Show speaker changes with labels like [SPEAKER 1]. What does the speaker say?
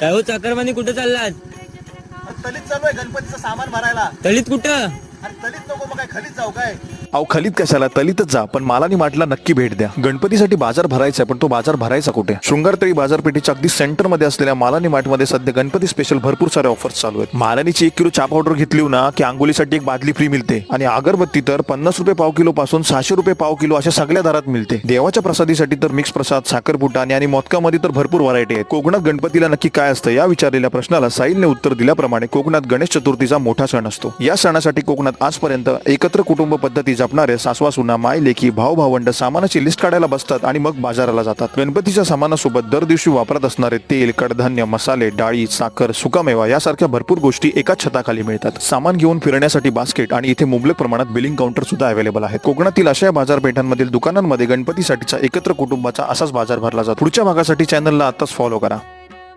[SPEAKER 1] काय हो चाकरमानी कुठं चाललात?
[SPEAKER 2] तलीत चालू आहे गणपतीचं सामान भरायला.
[SPEAKER 1] तळीत कुठं?
[SPEAKER 2] अरे तलीत नको मग काय खालीच जाऊ काय?
[SPEAKER 3] अहो खलीत कशाला? तलीतच जा पण मालानी माटला नक्की भेट द्या. गणपतीसाठी बाजार भरायचा आहे पण तो बाजार भरायचा कुठे? शृंगारतळी बाजारपेठेच्या अगदी सेंटरमध्ये असलेल्या मालानी मार्टमध्ये सध्या गणपती स्पेशल भरपूर सारे ऑफर्स चालू आहेत. मालानीची एक किलो चाप पावडर घेतली ना की आंघोलीसाठी एक बादली फ्री मिळते. आणि अगरबत्ती तर पन्नास रुपये पाव किलो पासून सहाशे रुपये पाव किलो अशा सगळ्या दरात मिळते. देवाच्या प्रसादीसाठी तर मिक्स प्रसाद साखरपुटा आणि आणि मोदकामध्ये तर भरपूर व्हरायटी आहे कोकणात गणपतीला नक्की काय असतं या विचारलेल्या प्रश्नाला साईलने उत्तर दिल्याप्रमाणे कोकणात गणेश चतुर्थीचा मोठा सण असतो. या सणासाठी कोकणात आजपर्यंत एकत्र कुटुंब पद्धती जपणारे सासवा सुना माय लेखी भाऊ भावंड सामानाची लिस्ट काढायला बसतात आणि मग बाजाराला जातात. गणपतीच्या सामानासोबत दर दिवशी वापरत असणारे तेल कडधान्य मसाले डाळी साखर सुकामेवा यासारख्या भरपूर गोष्टी एकाच छताखाली मिळतात. सामान घेऊन फिरण्यासाठी बास्केट आणि इथे मुबलक प्रमाणात बिलिंग काउंटर सुद्धा अवेलेबल आहेत. कोकणातील अशा बाजारपेठांमधील दुकानांमध्ये गणपतीसाठीचा एकत्र कुटुंबाचा असाच बाजार भरला जातो. पुढच्या भागासाठी चॅनलला आताच फॉलो करा.